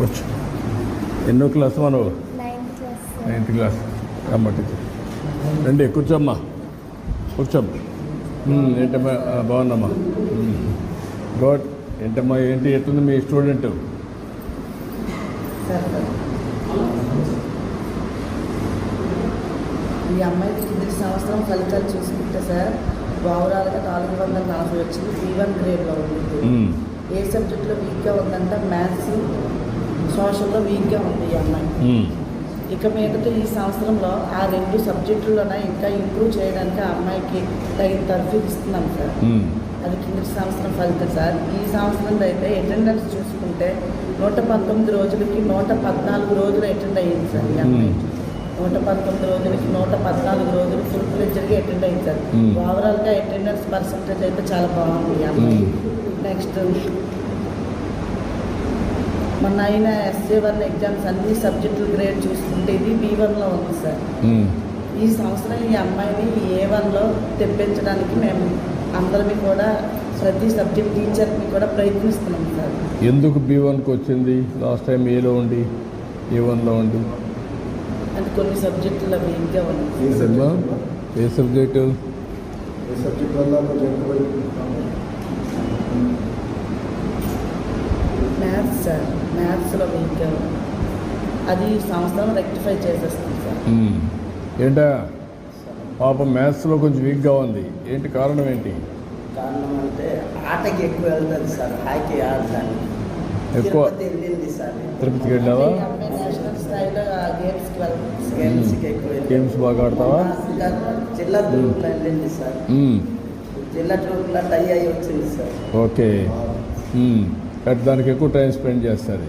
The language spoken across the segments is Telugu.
కూర్చో ఎన్నో క్లాస్ మనవు? Ninth class. రమ్మటి రండి కూర్చోమ్మా. కూర్చోమ్మా. ఏంటమ్మా? బాగుందమ్మా గుడ్. ఏంటమ్మా ఏంటి? ఎట్లుంది మీ స్టూడెంట్? సార్ ఈ అమ్మాయికి కింది సంవత్సరం ఫలితాలు చూసుకుంటే సార్ ఓవరాల్గా నాలుగు వందల నలభై వచ్చింది బీ వన్ గ్రేడ్లో ఉంది. ఏ సబ్జెక్ట్లో వీక్గా ఉందంటే మ్యాథ్స్ సోషల్లో వీక్గా ఉంది ఈ అమ్మాయి. ఇక మీదట ఈ సంవత్సరంలో ఆ రెండు సబ్జెక్టుల్లోనే ఇంకా ఇంప్రూవ్ చేయడానికి ఆ అమ్మాయికి తగిన తరఫీ ఇస్తున్నాం సార్. అది కింద సంవత్సరం ఫలితం సార్. ఈ సంవత్సరం అయితే అటెండెన్స్ చూసుకుంటే నూట పంతొమ్మిది రోజులకి నూట పద్నాలుగు రోజులు అటెండ్ అయ్యింది సార్ ఈ అమ్మాయి. నూట పంతొమ్మిది రోజులకి నూట పద్నాలుగు రోజులు ఫుల్ ఫ్లెడ్జర్గా అటెండ్ అయింది సార్. ఓవరాల్గా అటెండెన్స్ పర్సంటేజ్ అయితే చాలా బాగుంది ఈ అమ్మాయి. నెక్స్ట్ మొన్న అయిన ఎస్ఏ వన్ ఎగ్జామ్స్ అన్ని సబ్జెక్టుల గ్రేడ్ చూసుకుంటే ఇది బీ వన్లో ఉంది సార్. ఈ సంవత్సరం ఈ అమ్మాయిని ఏ వన్లో తెప్పించడానికి మేము అందరినీ కూడా ప్రతి సబ్జెక్ట్ టీచర్ని కూడా ప్రయత్నిస్తున్నాం సార్. ఎందుకు బీ వన్కి వచ్చింది? లాస్ట్ టైం ఏలో ఉండి ఏ వన్లో ఉండి. అంటే కొన్ని సబ్జెక్టులు వీక్గా ఉంది ఏమ్మా? ఏ సబ్జెక్టు ఏ సబ్జెక్ట్ వల్ల మ్యాథ్స్ సార్ మ్యాథ్స్లో వీక్గా ఉంది. అది సంవత్సరం రెక్టిఫై చేసేస్తుంది సార్. ఏంటా? పాపం మ్యాథ్స్లో కొంచెం వీక్గా ఉంది. ఏంటి కారణం ఏంటి? కారణం అంటే ఆటకి ఎక్కువ వెళ్తుంది సార్. హాకీ ఆడడానికి ఎక్కువ తిరుపతి తిరుపతికి వెళ్ళావా? గేమ్స్ బాగా ఆడతావా? జిల్లా వెళ్ళింది సార్. జిల్లా టై అయ్యి వచ్చింది సార్. ఓకే. కాబట్టి దానికి ఎక్కువ టైం స్పెండ్ చేస్తుంది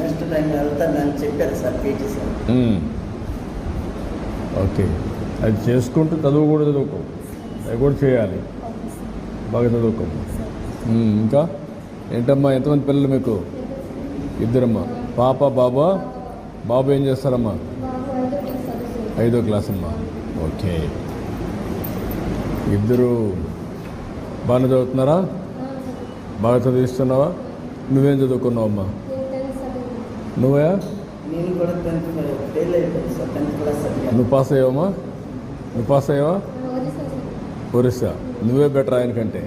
నెక్స్ట్ టైం వెళ్తానని చెప్పారు sir PT sir. Um. Okay. అది చేసుకుంటూ చదువు కూడా చదువుకో. అది కూడా చేయాలి. బాగా చదువుకో. ఇంకా? ఏంటమ్మా ఎంతమంది పిల్లలు మీకు? ఇద్దరమ్మా. పాప బాబా? బాబు ఏం చేస్తారమ్మా? ఐదో క్లాస్ అమ్మా. ఓకే. ఇద్దరు బాగానే చదువుతున్నారా. బాగా చదివిస్తున్నావా నువ్వేం చదువుకున్నావు అమ్మా? నేను టెన్త్ చదువుతున్నాను. నువ్వే నువ్వు పాస్ అయ్యావమ్మా? నువ్వు పాస్ అయ్యావా? ఒరిస్సా. నువ్వే బెటర్ ఆయనకంటే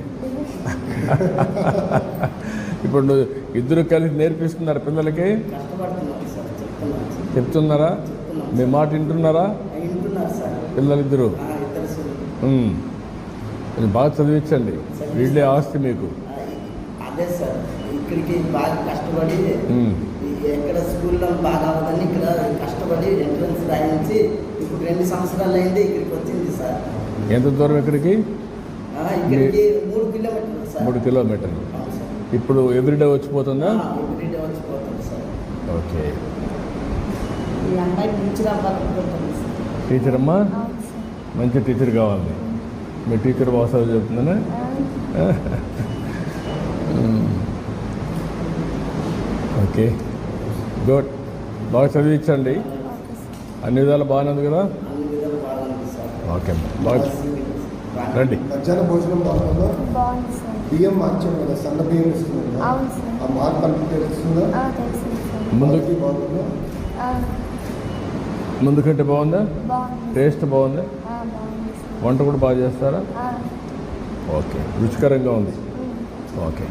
ఇప్పుడు నువ్వు ఇద్దరు కలిసి నేర్పిస్తున్నారు పిల్లలకి? చెప్తున్నారా. మీ మాట వింటున్నారా? పిల్లలిద్దరు? బాగా చదివించండి. వీళ్ళే ఆస్తి మీకు. అదే సార్ ఇక్కడికి బాగా కష్టపడి ఎక్కడ స్కూల్లో బాగా అవ్వదని ఇక్కడ కష్టపడి ఎంట్రన్స్ రాయించి ఇప్పుడు రెండు సంవత్సరాలు అయింది ఇక్కడికి వచ్చింది సార్. ఎంత దూరం ఇక్కడికి? ఆ, ఇక్కడికి మూడు కిలోమీటర్లు సార్. మూడు కిలోమీటర్లు. ఇప్పుడు ఎవ్రీడే వచ్చిపోతుందా? ఎవ్రీడే వచ్చిపోతుంది సార్. ఓకే. ఈ అమ్మాయి టీచర్ అవ్వాలనుకుంటుంది సార్. టీచర్ అమ్మా. మంచి టీచర్ కావాలి. మీ టీచర్ బాగా చదువు చెప్తుందనే ఆ, ఓకే గుడ్ బాగా చదివించండి. అన్ని విధాలు బాగానే ఉంది కదా? ఓకే బాగా రండి. మధ్యాహ్న భోజనం భాగంలో బాగుంది సార్. బియ్యం మార్చాం కదా సన్న బియ్యం ఇస్తుంది? కదా అవును సార్. ఆ మార్పు అంటే తెలుస్తుందా? ఆ, తెలిసింది సార్. ముందు బాగుందా? కంటే బాగుందా? టేస్ట్ బాగుందా? ఆ, బాగుంది సార్. వంట కూడా బాగా చేస్తారా? ఆ, ఓకే రుచికరంగా ఉంది. Okay.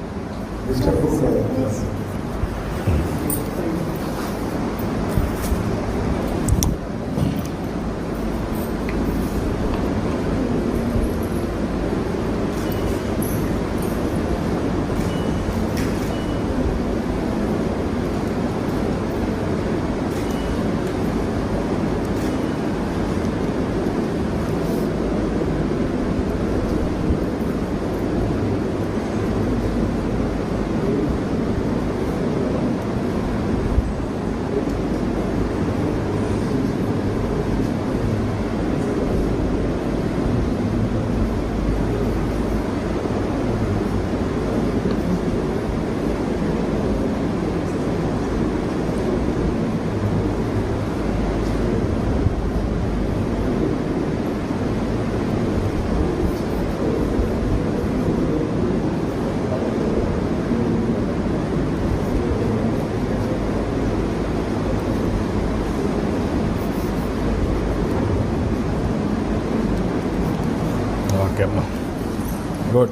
Yes.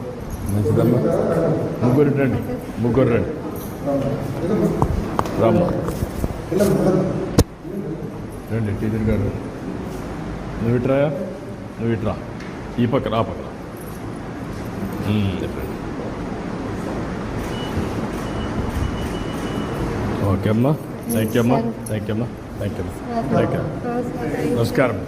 మంచిదమ్మా ముగ్గురు రండి. ముగ్గురు రండి. రామ్మా. రండి టీచర్ గారు. నువ్వు ఇట్రా నువ్వు ఇట్రా ఈ ఉమ్, ఇటు రండి. ఓకే అమ్మా. థ్యాంక్ యూ అమ్మా. థ్యాంక్ యూ అమ్మా. థ్యాంక్ యూ థ్యాంక్ యూ నమస్కారం.